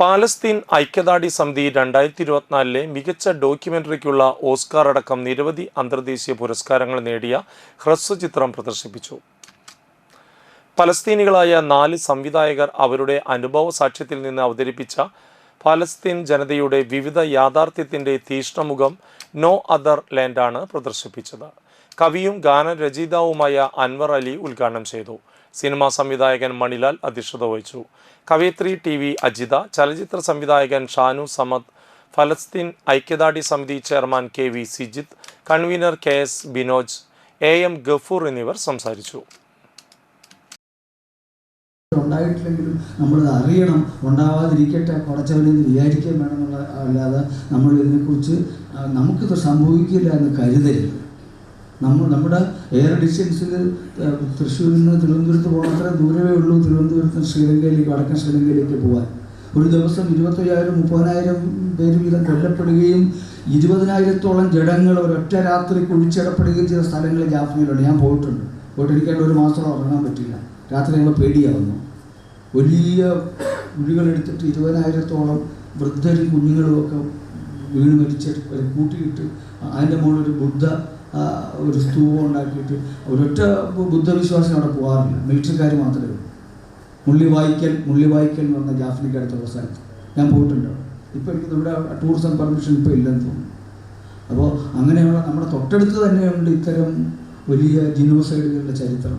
Palestine ഐക്യദാർഢ്യ സമിതി രണ്ടായിരത്തി ഇരുപത്തിനാലിലെ മികച്ച ഡോക്യുമെന്ററിക്കുള്ള ഓസ്കാർ അടക്കം നിരവധി അന്തർദേശീയ പുരസ്കാരങ്ങൾ നേടിയ ഹ്രസ്വചിത്രം പ്രദർശിപ്പിച്ചു. പലസ്തീനികളായ നാല് സംവിധായകർ അവരുടെ അനുഭവ സാക്ഷ്യത്തിൽ നിന്ന് അവതരിപ്പിച്ച പലസ്തീൻ ജനതയുടെ വിവിധ യാഥാർത്ഥ്യത്തിന്റെ തീഷ്ണമുഖം നോ അതർ ലാൻഡാണ് പ്രദർശിപ്പിച്ചത്. കവിയും ഗാനരചയിതാവുമായ അൻവർ അലി ഉദ്ഘാടനം ചെയ്തു. സിനിമാ സംവിധായകൻ മണിലാൽ അധ്യക്ഷത വഹിച്ചു. കവയിത്രി ടി വി അജിത ചലച്ചിത്ര സംവിധായകൻ ഷാനു സമദ് ഫലസ്തീൻ ഐക്യദാർഢ്യ സമിതി chairman K V Sijith convener K S Binoj A M Gafoor എന്നിവർ സംസാരിച്ചു. ഉണ്ടായിട്ടില്ലെങ്കിലും നമ്മളത് അറിയണം. ഉണ്ടാവാതിരിക്കട്ടെ പടച്ചവനെന്ന് വിചാരിക്കാൻ വേണമെന്നുള്ള അല്ലാതെ ആ, നമുക്കിത് സംഭവിക്കില്ല എന്ന് കരുതരുത്. നമ്മൾ നമ്മുടെ എയർ ഡിസ്റ്റൻസിൽ തൃശ്ശൂരിൽ നിന്ന് തിരുവനന്തപുരത്ത് പോകാൻ അത്ര ദൂരമേ ഉള്ളൂ തിരുവനന്തപുരത്ത് ശ്രീലങ്കയിലേക്ക് വടക്കൻ ശ്രീലങ്കയിലേക്ക് പോകാൻ. ഒരു ദിവസം ഇരുപത്തയ്യായിരം മുപ്പതിനായിരം പേര് വീതം കൊല്ലപ്പെടുകയും ഇരുപതിനായിരത്തോളം ജഡങ്ങൾ ഒരൊറ്റ രാത്രി കുഴിച്ചിടപ്പെടുകയും ചെയ്ത സ്ഥലങ്ങൾ ജാഫ്നയിലുണ്ട്. ഞാൻ പോയിട്ടുണ്ട്. പോയിട്ട് ഒരു മാസം ഉറങ്ങാൻ പറ്റില്ല രാത്രി ഞങ്ങൾ പേടിയാവുന്നു. വലിയ കുഴികളെടുത്തിട്ട് ഇരുപതിനായിരത്തോളം വൃദ്ധരും കുഞ്ഞുങ്ങളും ഒക്കെ വീണ് മരിച്ചിട്ട് കൂട്ടിയിട്ട് അതിന്റെ മുകളിൽ ഒരു ബുദ്ധ ഒരു സ്തൂപം ഉണ്ടാക്കിയിട്ട് ഒരൊറ്റ ബുദ്ധവിശ്വാസം അവിടെ പോകാറില്ല മിലിറ്ററിക്കാർ മാത്രമേ ഉള്ളൂ. മുള്ളിവായിക്കൽ മുള്ളിവായിക്കൽ എന്ന് പറഞ്ഞ ജാഫ്രിക്ക് അടുത്തുള്ള സ്ഥലത്ത്. ഞാൻ പോയിട്ടുണ്ട്. ഇപ്പോൾ എനിക്ക് നമ്മുടെ ടൂറിസം പെർമിഷൻ ഇപ്പോൾ ഇല്ലെന്ന് തോന്നുന്നു. അപ്പോൾ അങ്ങനെയുള്ള നമ്മുടെ തൊട്ടടുത്ത് തന്നെയുണ്ട് ഇത്തരം വലിയ ജിനോസൈഡുകളുടെ ചരിത്രം.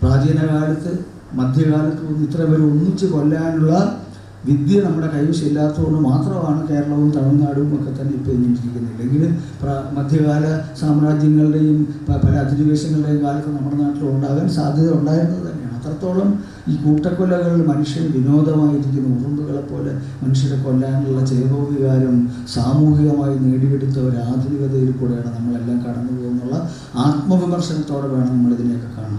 പ്രാചീന കാലത്ത് മധ്യകാലത്ത് ഇത്ര പേര് ഒന്നിച്ച് കൊല്ലാനുള്ള വിദ്യ നമ്മുടെ കൈവശമില്ലാത്തതുകൊണ്ട് മാത്രമാണ് കേരളവും തമിഴ്നാടും ഒക്കെ തന്നെ ഇപ്പോൾ എണ്ണിട്ടിരിക്കുന്നത് ഇല്ലെങ്കിൽ മധ്യകാല സാമ്രാജ്യങ്ങളുടെയും പല അധിനിവേശങ്ങളുടെയും കാലത്ത് നമ്മുടെ നാട്ടിൽ ഉണ്ടാകാൻ സാധ്യത ഉണ്ടായിരുന്നത് തന്നെയാണ്. അത്രത്തോളം ഈ കൂട്ടക്കൊലകൾ മനുഷ്യൻ വിനോദമായിരിക്കുന്ന. ഉറുമ്പുകളെ പോലെ മനുഷ്യരെ കൊല്ലാനുള്ള ചേതോവികാരം സാമൂഹികമായി നേടിയെടുത്ത ഒരു ആധുനികതയിൽ കൂടെയാണ് നമ്മളെല്ലാം കടന്നു പോകുന്നുള്ള ആത്മവിമർശനത്തോടെ വേണം നമ്മളിതിനെയൊക്കെ കാണാൻ.